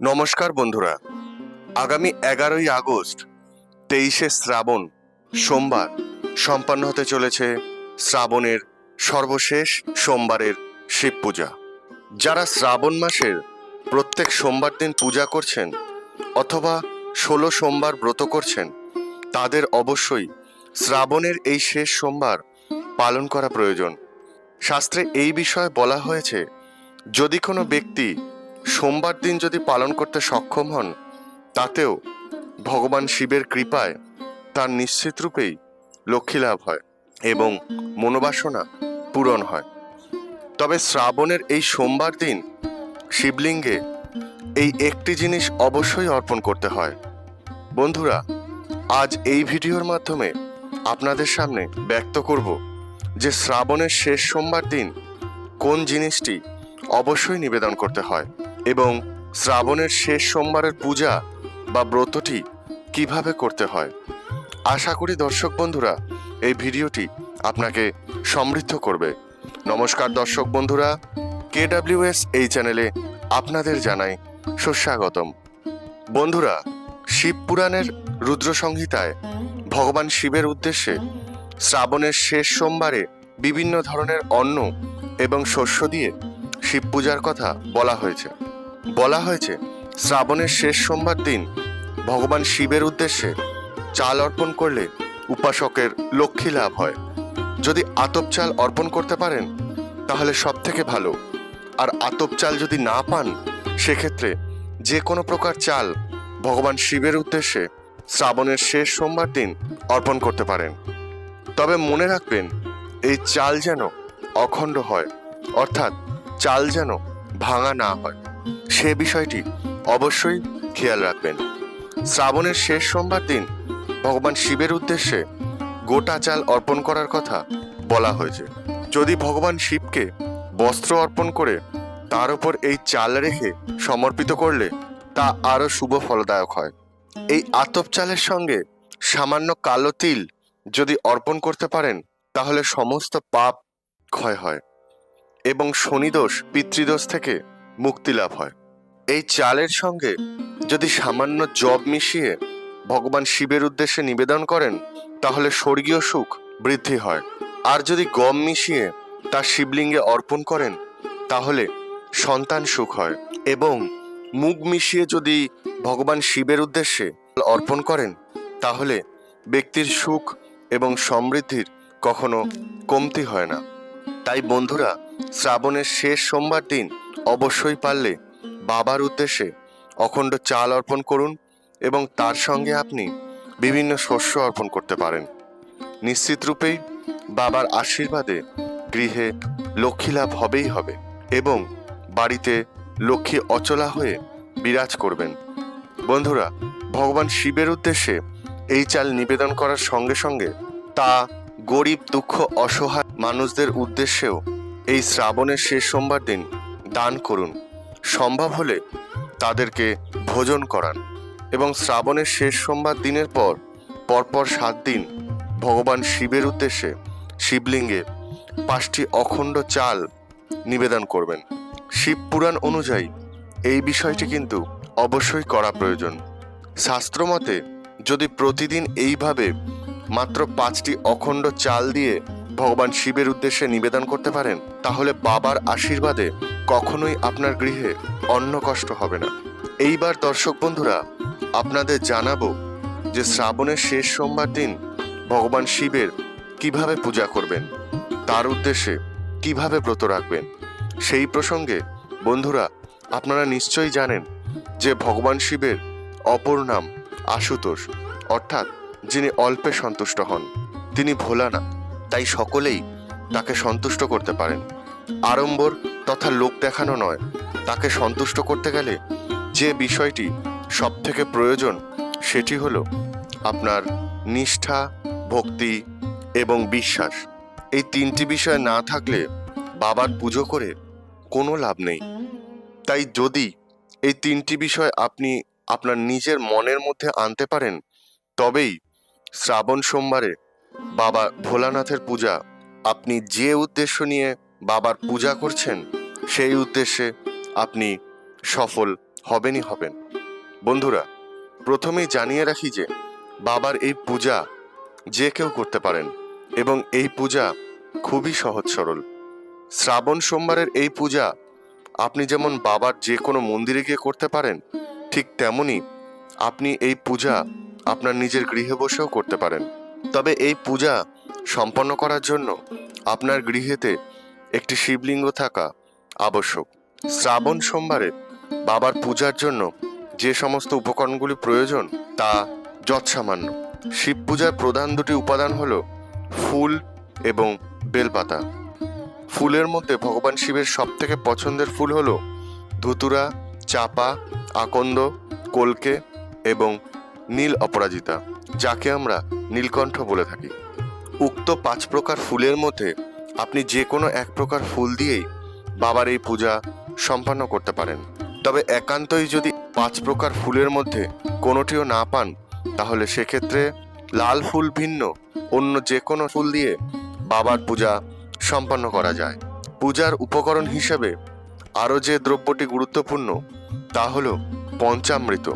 নমস্কার বন্ধুরা। আগামী এগারোই আগস্ট, তেইশে শ্রাবণ, সোমবার, সম্পন্ন হতে চলেছে শ্রাবণের সর্বশেষ সোমবারের শিব পূজা। যারা শ্রাবণ মাসের প্রত্যেক সোমবার দিন পূজা করছেন অথবা ষোলো সোমবার ব্রত করছেন, তাদের অবশ্যই শ্রাবণের এই শেষ সোমবার পালন করা প্রয়োজন। শাস্ত্রে এই বিষয়ে বলা হয়েছে, যদি কোনো ব্যক্তি সোমবার দিন যদি পালন করতে সক্ষম হন, তাতেও ভগবান শিবের কৃপায় তার নিশ্চিত রূপেই লক্ষ্মী লাভ হয় এবং মনোবাসনা পূরণ হয়। তবে শ্রাবণের এই সোমবার দিন শিবলিঙ্গে এই একটি জিনিস অবশ্যই অর্পণ করতে হয়। বন্ধুরা, আজ এই ভিডিওর মাধ্যমে আপনাদের সামনে ব্যক্ত করব যে শ্রাবণের শেষ সোমবার দিন কোন জিনিসটি অবশ্যই নিবেদন করতে হয়। এবং শ্রাবণের শেষ সোমবারের পূজা বা ব্রতটি কীভাবে করতে হয়? আশা করি দর্শক বন্ধুরা, এই ভিডিওটি আপনাকে সমৃদ্ধ করবে। নমস্কার দর্শক বন্ধুরা কে এস এই চ্যানেলে আপনাদের জানাই সুস্বাগতম। বন্ধুরা, শিব পুরাণের রুদ্র সংহিতায় ভগবান শিবের উদ্দেশ্যে শ্রাবণের শেষ সোমবারে বিভিন্ন ধরনের অন্ন এবং শস্য দিয়ে শিব পূজার কথা বলা হয়েছে। বলা হয়েছে, শ্রাবণের শেষ সোমবার দিন ভগবান শিবের উদ্দেশ্যে চাল অর্পণ করলে উপাসকের লক্ষ্মী লাভ হয়। যদি আতপ চাল অর্পণ করতে পারেন, তাহলে সব থেকে ভালো। আর আতপ চাল যদি না পান, সেক্ষেত্রে যে কোনো প্রকার চাল ভগবান শিবের উদ্দেশ্যে শ্রাবণের শেষ সোমবার দিন অর্পণ করতে পারেন। তবে মনে রাখবেন, এই চাল যেন অখণ্ড হয়, অর্থাৎ চাল যেন ভাঙা না হয়। সে বিষয়টি অবশ্যই খেয়াল রাখবেন। শ্রাবণের শেষ সোমবার দিন ভগবান শিবের উদ্দেশ্যে গোটা চাল অর্পণ করার কথা বলা হয়েছে। যদি ভগবান শিবকে বস্ত্র অর্পণ করে তার উপর এই চাল রেখে সমর্পিত করলে তা আরও শুভ ফলদায়ক হয়। এই আতপ চালের সঙ্গে সামান্য কালো তিল যদি অর্পণ করতে পারেন, তাহলে সমস্ত পাপ ক্ষয় হয় এবং শনিদোষ, পিতৃদোষ থেকে মুক্তি লাভ হয়। এই চালের সঙ্গে যদি সামান্য জব মিশিয়ে ভগবান শিবের উদ্দেশ্যে নিবেদন করেন, তাহলে স্বর্গীয় সুখ বৃদ্ধি হয়। আর যদি গম মিশিয়ে তা শিবলিঙ্গে অর্পণ করেন, তাহলে সন্তান সুখ হয়। এবং মুগ মিশিয়ে যদি ভগবান শিবের উদ্দেশ্যে অর্পণ করেন, তাহলে ব্যক্তির সুখ এবং সমৃদ্ধির কখনো কমতি হয় না। তাই বন্ধুরা, শ্রাবণের শেষ সোমবার দিন অবশ্যই পারলে বাবার উদ্দেশ্যে অখণ্ড চাল অর্পণ করুন এবং তার সঙ্গে আপনি বিভিন্ন শস্য অর্পণ করতে পারেন। নিশ্চিত রূপেই বাবার আশীর্বাদে গৃহে লক্ষ্মী লাভ হবেই হবে এবং বাড়িতে লক্ষ্মী অচলা হয়ে বিরাজ করবেন। বন্ধুরা, ভগবান শিবের উদ্দেশ্যে এই চাল নিবেদন করার সঙ্গে সঙ্গে তা গরিব, দুঃখ, অসহায় মানুষদের উদ্দেশ্যেও এই শ্রাবণের শেষ সোমবার দিন দান করুন। সম্ভব হলে তাদেরকে ভোজন করান এবং শ্রাবণের শেষ সোমবার দিনের পর, পরপর সাত দিন ভগবান শিবের উদ্দেশ্যে শিবলিঙ্গে পাঁচটি অখণ্ড চাল নিবেদন করবেন। শিব পুরাণ অনুযায়ী এই বিষয়টি কিন্তু অবশ্যই করা প্রয়োজন। শাস্ত্রমতে যদি প্রতিদিন এইভাবে মাত্র পাঁচটি অখণ্ড চাল দিয়ে ভগবান শিবের উদ্দেশ্যে নিবেদন করতে পারেন, তাহলে বাবার আশীর্বাদে কখনোই আপনার গৃহে অন্ন কষ্ট হবে না। এইবার দর্শক বন্ধুরা, আপনাদের জানাব যে শ্রাবণের শেষ সোমবার দিন ভগবান শিবের কীভাবে পূজা করবেন, তার উদ্দেশ্যে কীভাবে ব্রত রাখবেন, সেই প্রসঙ্গে বন্ধুরা, আপনারা নিশ্চয়ই জানেন যে ভগবান শিবের অপর নাম আশুতোষ, অর্থাৎ যিনি অল্পে সন্তুষ্ট হন, তিনি ভোলা না তাই সকলেই তাকে সন্তুষ্ট করতে পারেন। আড়ম্বর তথা লোক দেখানো নয়। তাকে সন্তুষ্ট করতে গেলে যে বিষয়টি সব থেকে প্রয়োজন, সেটি হলো আপনার নিষ্ঠা, ভক্তি এবং বিশ্বাস। এই তিনটি বিষয় না থাকলে বাবার পুজো করে কোনো লাভ নেই। তাই যদি এই তিনটি বিষয় আপনি আপনার নিজের মনের মধ্যে আনতে পারেন, তবেই শ্রাবণ সোমবারে বাবা ভোলানাথের পূজা আপনি যে উদ্দেশ্য নিয়ে বাবার পূজা করছেন সেই উদ্দেশ্যে আপনি সফল হবেনই হবেন। বন্ধুরা প্রথমেই জানিয়ে রাখি যে বাবার এই পূজা যে কেউ করতে পারেন এবং এই পূজা খুবই সহজ সরল। শ্রাবণ সোমবারের এই পূজা আপনি যেমন বাবার যে কোনো মন্দিরে গিয়ে করতে পারেন ঠিক তেমনি আপনি এই পূজা আপনার নিজের গৃহে বসেও করতে পারেন। তবে এই পূজা সম্পন্ন করার জন্য আপনার গৃহেতে একটি শিবলিঙ্গ থাকা আবশ্যক। শ্রাবণ সোমবারে বাবার পূজার জন্য যে সমস্ত উপকরণগুলি প্রয়োজন তা যৎসামান্য। শিব পূজার প্রধান দুটি উপাদান হল ফুল এবং বেলপাতা। ফুলের মধ্যে ভগবান শিবের সব থেকে পছন্দের ফুল হল ধুতুরা, চাপা, আকন্দ, কলকে এবং নীল অপরাজিতা, যাকে আমরা নীলকণ্ঠ বলে থাকি। উক্ত পাঁচ প্রকার ফুলের মধ্যে আপনি যে কোনো এক প্রকার ফুল দিয়েই বাবার এই পূজা সম্পন্ন করতে পারেন। তবে একান্তই যদি পাঁচ প্রকার ফুলের মধ্যে কোনোটিও না পান, তাহলে সেক্ষেত্রে লাল ফুল ভিন্ন, অন্য যে কোনো ফুল দিয়ে বাবার পূজা সম্পন্ন করা যায়। পূজার উপকরণ হিসেবে আরও যে দ্রব্যটি গুরুত্বপূর্ণ, তা হল পঞ্চামৃত,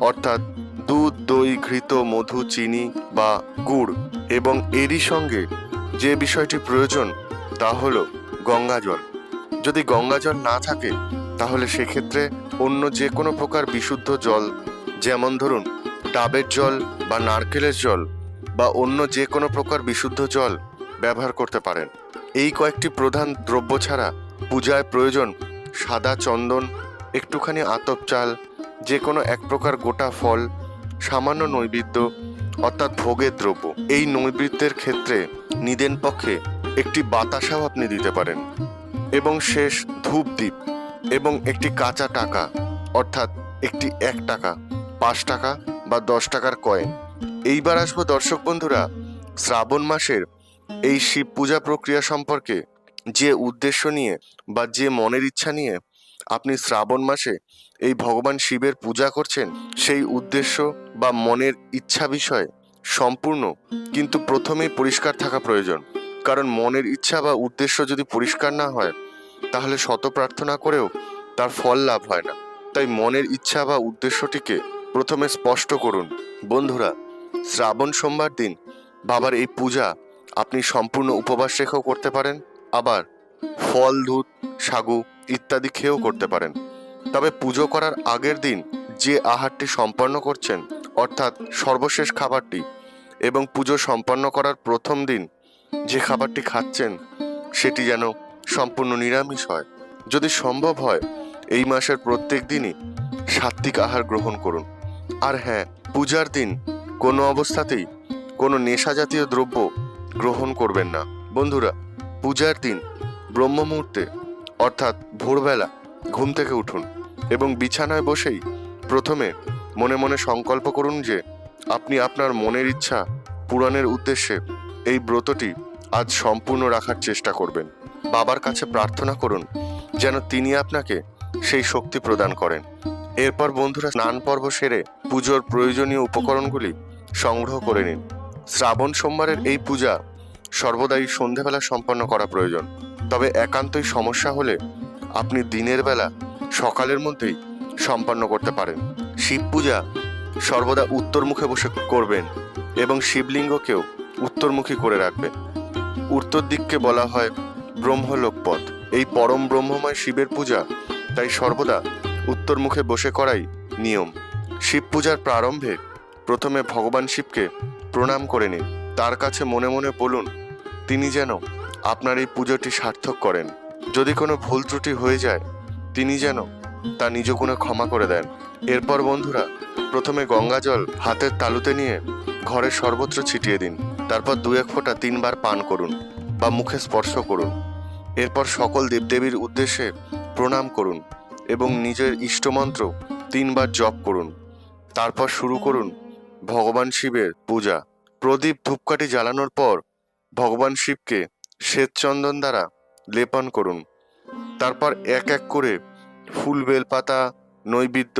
অর্থাৎ দুধ, দই, ঘৃত, মধু, চিনি বা গুড় এবং এরই সঙ্গে যে বিষয়টি প্রয়োজন, তা হলো গঙ্গা জল যদি গঙ্গা জল না থাকে, তাহলে সেক্ষেত্রে অন্য যে কোনো প্রকার বিশুদ্ধ জল, যেমন ধরুন, ডাবের জল বা নারকেলের জল বা অন্য যে কোনো প্রকার বিশুদ্ধ জল ব্যবহার করতে পারেন। এই কয়েকটি প্রধান দ্রব্য ছাড়া পূজায় প্রয়োজন সাদা চন্দন, একটুখানি আতপ চাল, যে কোনো এক প্রকার গোটা ফল, সামান্য নৈবেদ্য অর্থাৎ ভোগের দ্রব্য। এই নৈবেদ্যের ক্ষেত্রে নিদেন পক্ষে একটি বাতাসাও আপনি দিতে পারেন। এবং শেষ ধূপ দ্বীপ এবং একটি কাঁচা টাকা, অর্থাৎ একটি এক টাকা, পাঁচ টাকা বা দশ টাকার কয়েন। এইবার আসব দর্শক বন্ধুরা, শ্রাবণ মাসের এই শিব পূজা প্রক্রিয়া সম্পর্কে যে উদ্দেশ্য নিয়ে বা যে মনের ইচ্ছা নিয়ে আপনি শ্রাবণ মাসে এই ভগবান শিবের পূজা করছেন সেই উদ্দেশ্য বা মনের ইচ্ছা বিষয়ে সম্পূর্ণ, কিন্তু প্রথমেই পরিষ্কার থাকা প্রয়োজন। কারণ মনের ইচ্ছা বা উদ্দেশ্য যদি পরিষ্কার না হয়, তাহলে শত প্রার্থনা করেও তার ফল লাভ হয় না। তাই মনের ইচ্ছা বা উদ্দেশ্যটিকে প্রথমে স্পষ্ট করুন। বন্ধুরা, শ্রাবণ সোমবার দিন বাবার এই পূজা আপনি সম্পূর্ণ উপবাস রেখেও করতে পারেন। আবার ফল, দুধ, সাগু ইত্যাদি খেয়েও করতে পারেন। তবে পুজো করার আগের দিন যে আহারটি সম্পন্ন করছেন, অর্থাৎ সর্বশেষ খাবারটি এবং পুজো সম্পন্ন করার প্রথম দিন যে খাবারটি খাচ্ছেন, সেটি যেন সম্পূর্ণ নিরামিষ হয়। যদি সম্ভব হয়, এই মাসের প্রত্যেক দিনই সাত্বিক আহার গ্রহণ করুন। আর হ্যাঁ পূজার দিন কোনো অবস্থাতেই কোনো নেশা জাতীয় দ্রব্য গ্রহণ করবেন না। বন্ধুরা, পূজার দিন ব্রহ্ম মুহূর্তে অর্থাৎ ভোরবেলা, ঘুম থেকে উঠুন এবং বিছানায় বসেই প্রথমে মনে মনে সংকল্প করুন যে আপনি আপনার মনের ইচ্ছা পূরণের উদ্দেশ্যে এই ব্রতটি আজ সম্পূর্ণ রাখার চেষ্টা করবেন। বাবার কাছে প্রার্থনা করুন যেন তিনি আপনাকে সেই শক্তি প্রদান করেন। এরপর বন্ধুরা স্নান পর্ব সেরে পুজোর প্রয়োজনীয় উপকরণগুলি সংগ্রহ করে নিন। শ্রাবণ সোমবারের এই পূজা সর্বদাই সন্ধেবেলা সম্পন্ন করা প্রয়োজন। তবে একান্তই সমস্যা হলে আপনি দিনের বেলা সকালের মধ্যেই সম্পন্ন করতে পারেন। শিব পূজা সর্বদা উত্তর মুখে বসে করবেন এবং শিবলিঙ্গকেও উত্তরমুখী করে রাখবেন। উত্তর দিককে বলা হয় ব্রহ্মলোক পথ এই পরম ব্রহ্মময় শিবের পূজা তাই সর্বদা উত্তর মুখে বসে করাই নিয়ম। শিব পূজার প্রারম্ভে প্রথমে ভগবান শিবকে প্রণাম করে নিন। তার কাছে মনে মনে বলুন, তিনি যেন আপনার এই পুজোটি সার্থক করেন। যদি কোনো ভুল ত্রুটি হয়ে যায়, তিনি যেন তা নিজ গুণে ক্ষমা করে দেন। এরপর বন্ধুরা, প্রথমে গঙ্গা জল হাতের তালুতে নিয়ে ঘরের সর্বত্র ছিটিয়ে দিন। তারপর দু এক ফোঁটা তিনবার পান করুন বা মুখে স্পর্শ করুন। এরপর সকল দেবদেবীর উদ্দেশ্যে প্রণাম করুন এবং নিজের ইষ্টমন্ত্র তিনবার জপ করুন। তারপর শুরু করুন ভগবান শিবের পূজা। প্রদীপ ধূপকাঠি জ্বালানোর পর ভগবান শিবকে শ্বেতচন্দন দ্বারা লেপন করুন। তারপর এক এক করে ফুল বেলপাতা, নৈবেদ্য,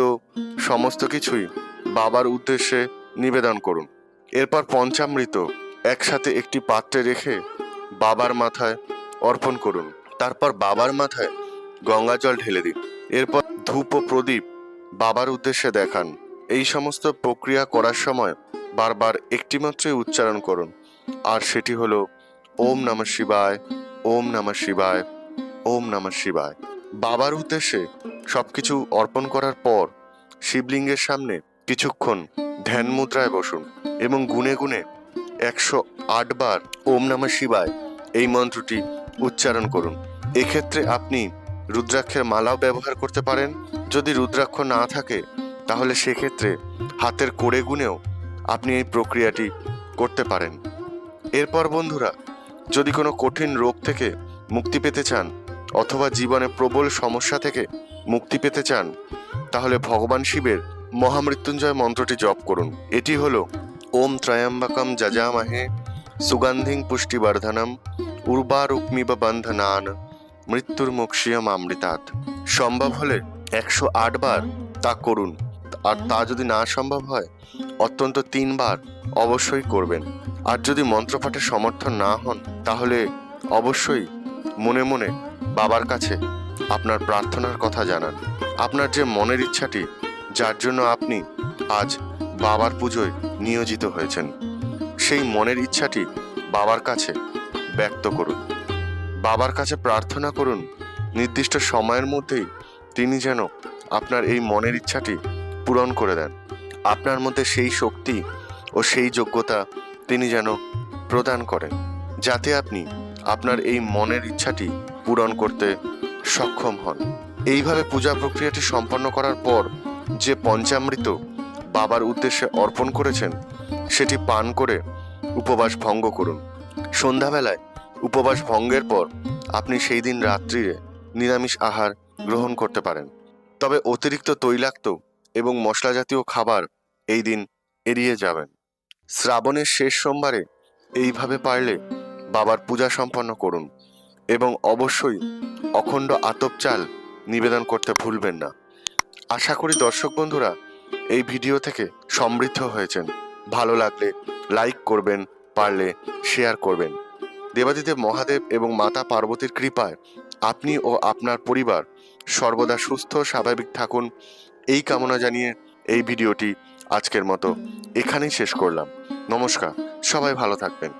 সমস্ত কিছুই বাবার উদ্দেশ্যে নিবেদন করুন। এরপর পঞ্চামৃত একসাথে একটি পাত্রে রেখে বাবার মাথায় অর্পণ করুন। তারপর বাবার মাথায় গঙ্গা জল ঢেলে দিন। এরপর ধূপ ও প্রদীপ বাবার উদ্দেশ্যে দেখান। এই সমস্ত প্রক্রিয়া করার সময় বারবার একটিমাত্রই উচ্চারণ করুন। আর সেটি হলো ওম নমঃ শিবায়, ওম নমঃ শিবায়, ওম নমঃ শিবায়। বাবার উদ্দেশ্যে সবকিছু অর্পণ করার পর শিবলিঙ্গের সামনে কিছুক্ষণ ধ্যান মুদ্রায় বসুন এবং গুনে গুনে একশো আট বার ওম নমঃ শিবায় এই মন্ত্রটি উচ্চারণ করুন। এক্ষেত্রে আপনি রুদ্রাক্ষের মালাও ব্যবহার করতে পারেন। যদি রুদ্রাক্ষ না থাকে, তাহলে সেক্ষেত্রে হাতের কোড়ে গুনেও আপনি এই প্রক্রিয়াটি করতে পারেন। এরপর বন্ধুরা যদি কোনো কঠিন রোগ থেকে মুক্তি পেতে চান অথবা জীবনে প্রবল সমস্যা থেকে মুক্তি পেতে চান, তাহলে ভগবান শিবের মহামৃত্যুঞ্জয় মন্ত্রটি জপ করুন। এটি হল, ওম ত্রয়ম্বকম যজামহে সুগন্ধিং পুষ্টিবর্ধনম উর্বারুক্মিব বন্ধনান মৃত্যুর মুক্ষিয়ম আমৃতাৎ সম্ভব হলে একশো আট বার তা করুন। আর তা যদি না সম্ভব হয় অত্যন্ত তিনবার অবশ্যই করবেন। আর যদি মন্ত্রপাঠে সমর্থন না হন, তাহলে অবশ্যই মনে মনে বাবার কাছে আপনার প্রার্থনার কথা জানান। আপনার যে মনের ইচ্ছাটি, যার জন্য আপনি আজ বাবার পুজোয় নিয়োজিত হয়েছেন, সেই মনের ইচ্ছাটি বাবার কাছে ব্যক্ত করুন। বাবার কাছে প্রার্থনা করুন, নির্দিষ্ট সময়ের মধ্যেই তিনি যেন আপনার এই মনের ইচ্ছাটি পূরণ করে দেন। আপনার মধ্যে সেই শক্তি ও সেই যোগ্যতা তিনি যেন প্রদান করেন, যাতে আপনি আপনার এই মনের ইচ্ছাটি পূরণ করতে সক্ষম হন। এইভাবে পূজা প্রক্রিয়াটি সম্পন্ন করার পর যে পঞ্চামৃত বাবার উদ্দেশ্যে অর্পণ করেছেন, সেটি পান করে উপবাস ভঙ্গ করুন। সন্ধ্যাবেলায় উপবাস ভঙ্গের পর আপনি সেই দিন রাত্রিরে নিরামিষ আহার গ্রহণ করতে পারেন। তবে অতিরিক্ত তৈলাক্ত এবং মশলা জাতীয় খাবার এই দিন এড়িয়ে যাবেন। শ্রাবণের শেষ সোমবারে এইভাবে পারলে বাবার পূজা সম্পন্ন করুন এবং অবশ্যই অখণ্ড আতপ চাল নিবেদন করতে ভুলবেন না। আশা করি দর্শক বন্ধুরা এই ভিডিও থেকে সমৃদ্ধ হয়েছেন। ভালো লাগলে লাইক করবেন, পারলে শেয়ার করবেন। দেবাদিদেব মহাদেব এবং মাতা পার্বতীর কৃপায় আপনি ও আপনার পরিবার সর্বদা সুস্থ স্বাভাবিক থাকুন। এই কামনা জানিয়ে এই ভিডিওটি আজকের মতো এখানেই শেষ করলাম। নমস্কার সবাই ভালো থাকবেন।